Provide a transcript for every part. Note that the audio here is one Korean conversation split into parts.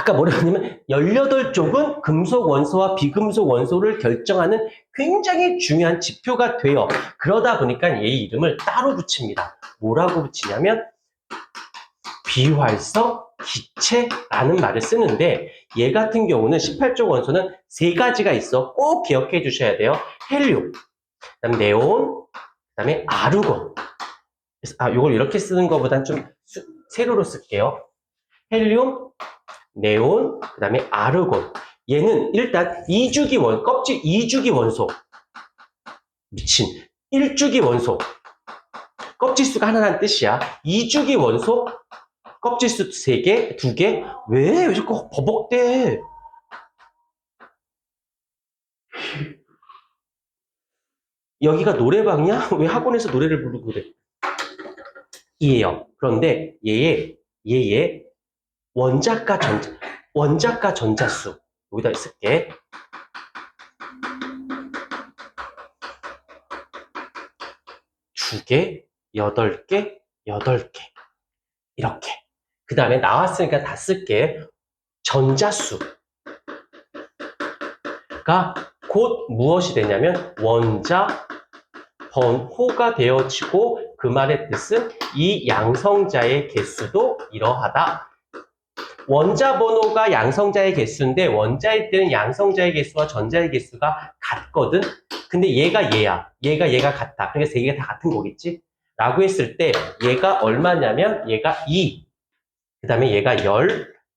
아까 뭐라고 했냐면 18쪽은 금속 원소와 비금속 원소를 결정하는 굉장히 중요한 지표가 돼요. 그러다 보니까 얘 이름을 따로 붙입니다. 뭐라고 붙이냐면 비활성 기체라는 말을 쓰는데 얘 같은 경우는 18쪽 원소는 세 가지가 있어. 꼭 기억해 주셔야 돼요. 헬륨, 그다음 네온, 그다음에 아르곤. 아, 요걸 이렇게 쓰는 것보단 좀 수- 세로로 쓸게요. 헬륨, 네온, 그 다음에 아르곤. 얘는 일단 2주기 원, 껍질 2주기 원소. 미친. 1주기 원소. 껍질 수가 하나라는 뜻이야. 2주기 원소, 껍질 수 3개, 2개. 왜? 왜 자꾸 버벅대? 여기가 노래방이야? 왜 학원에서 노래를 부르고 그래? 이에요. 그런데 얘의, 얘의 원자가 전자, 원자가 전자수. 여기다 쓸게. 두 개, 여덟 개, 여덟 개. 이렇게. 그 다음에 나왔으니까 다 쓸게. 전자수가 곧 무엇이 되냐면 원자 번호가 되어지고 그 말의 뜻은 이 양성자의 개수도 이러하다. 원자 번호가 양성자의 개수인데 원자일 때는 양성자의 개수와 전자의 개수가 같거든. 근데 얘가 얘야. 얘가 얘가 같다. 그러니까 세 개가 다 같은 거겠지? 라고 했을 때 얘가 얼마냐면 얘가 2. 그 다음에 얘가 10.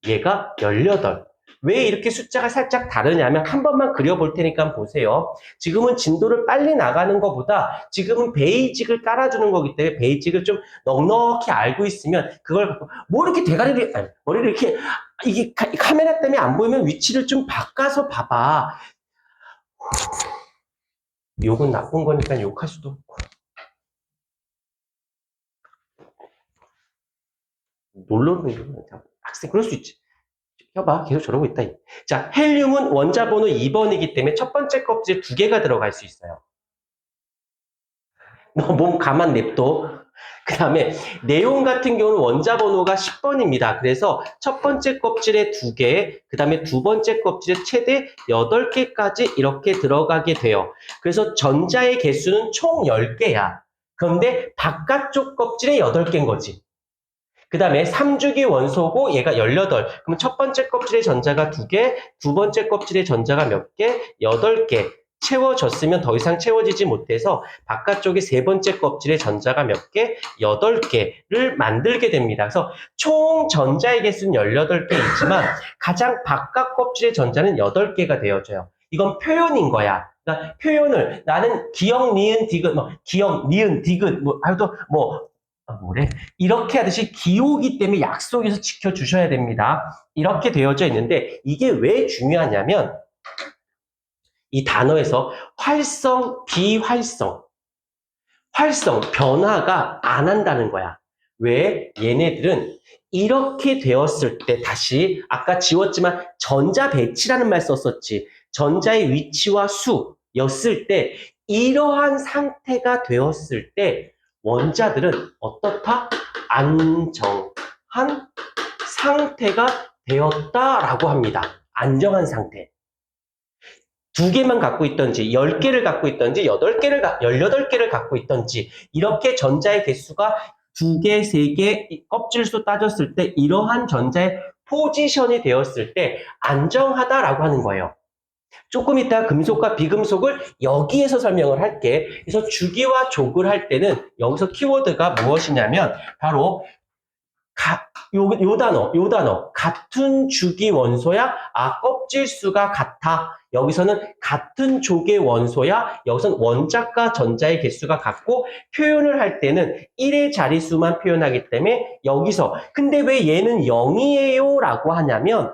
얘가 18. 왜 이렇게 숫자가 살짝 다르냐면 한 번만 그려볼 테니까 보세요. 지금은 진도를 빨리 나가는 것보다 지금은 베이직을 깔아주는 거기 때문에 베이직을 좀 넉넉히 알고 있으면 그걸 뭐 이렇게 대가리를 아니, 머리를 이렇게 이게 카, 카메라 때문에 안 보이면 위치를 좀 바꿔서 봐봐. 욕은 나쁜 거니까 욕할 수도 없고. 놀러는 학생 그럴 수 있지. 혀봐 계속 저러고 있다. 자 헬륨은 원자 번호 2번이기 때문에 첫 번째 껍질에 두 개가 들어갈 수 있어요. 너 몸 가만 냅둬. 그 다음에 네온 같은 경우는 원자 번호가 10번입니다. 그래서 첫 번째 껍질에 두 개, 그 다음에 두 번째 껍질에 최대 8개까지 이렇게 들어가게 돼요. 그래서 전자의 개수는 총 10개야. 그런데 바깥쪽 껍질에 8개인 거지. 그 다음에 3주기 원소고 얘가 18. 그럼 첫 번째 껍질에 전자가 2개, 두 번째 껍질에 전자가 몇 개? 8개. 채워졌으면 더 이상 채워지지 못해서 바깥쪽에 세 번째 껍질에 전자가 몇 개? 8개를 만들게 됩니다. 그래서 총 전자의 개수는 18개이지만 가장 바깥 껍질의 전자는 8개가 되어져요. 이건 표현인 거야. 그러니까 표현을 나는 기억, 니은, 디귿, 뭐 기억, 니은, 디귿, 뭐 하여도 뭐 아, 뭐래? 이렇게 하듯이 기호기 때문에 약속에서 지켜주셔야 됩니다. 이렇게 되어져 있는데 이게 왜 중요하냐면 이 단어에서 활성, 비활성, 활성, 변화가 안 한다는 거야. 왜? 얘네들은 이렇게 되었을 때 다시 아까 지웠지만 전자 배치라는 말 썼었지. 전자의 위치와 수였을 때 이러한 상태가 되었을 때 원자들은 어떻다? 안정한 상태가 되었다라고 합니다. 안정한 상태. 두 개만 갖고 있던지, 열 개를 갖고 있던지, 여덟 개를, 열여덟 개를 갖고 있던지, 이렇게 전자의 개수가 두 개, 세 개, 껍질수 따졌을 때, 이러한 전자의 포지션이 되었을 때, 안정하다라고 하는 거예요. 조금 이따 금속과 비금속을 여기에서 설명을 할게. 그래서 주기와 족을 할 때는 여기서 키워드가 무엇이냐면 바로 가, 요, 요 단어, 요 단어. 같은 주기 원소야? 아, 껍질 수가 같아. 여기서는 같은 족의 원소야? 여기서는 원자과 전자의 개수가 같고 표현을 할 때는 1의 자리수만 표현하기 때문에 여기서 근데 왜 얘는 0이에요? 라고 하냐면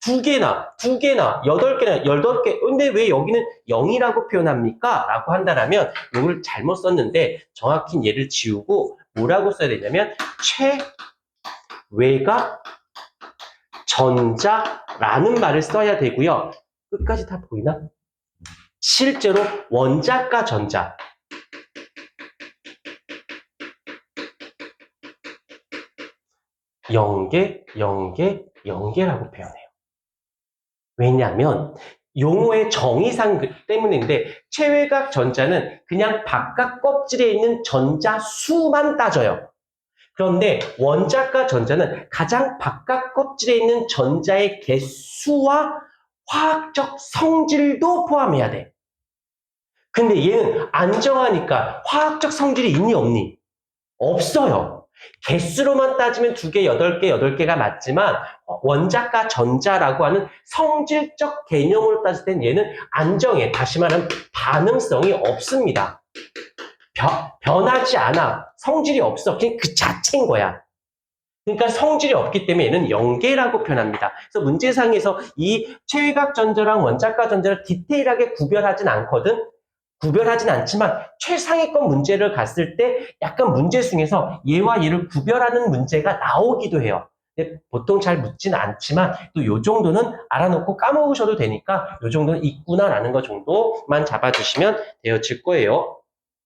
두 개나, 두 개나, 여덟 개나, 열덟 개. 근데 왜 여기는 0이라고 표현합니까? 라고 한다면, 이걸 잘못 썼는데, 정확히 얘를 지우고, 뭐라고 써야 되냐면, 최외가 전자라는 말을 써야 되고요. 끝까지 다 보이나? 실제로 원자과 전자. 영계, 영계, 영계라고 표현해요. 왜냐하면 용어의 정의상 그- 때문인데 체외각 전자는 그냥 바깥 껍질에 있는 전자 수만 따져요. 그런데 원자과 전자는 가장 바깥 껍질에 있는 전자의 개수와 화학적 성질도 포함해야 돼. 근데 얘는 안 정하니까 화학적 성질이 있니 없니? 없어요. 개수로만 따지면 두 개, 여덟 개, 여덟 개가 맞지만 원자과 전자라고 하는 성질적 개념으로 따질 땐 얘는 안정해. 다시 말하면 반응성이 없습니다. 변, 변하지 않아. 성질이 없어. 그냥 그 자체인 거야. 그러니까 성질이 없기 때문에 얘는 영계라고 표현합니다. 그래서 문제상에서 이 체외각 전자랑 원자과 전자를 디테일하게 구별하진 않거든. 구별하진 않지만 최상위권 문제를 갔을 때 약간 문제 중에서 얘와 얘를 구별하는 문제가 나오기도 해요. 보통 잘 묻지는 않지만 또 요 정도는 알아놓고 까먹으셔도 되니까 요 정도는 있구나라는 거 정도만 잡아주시면 되어질 거예요.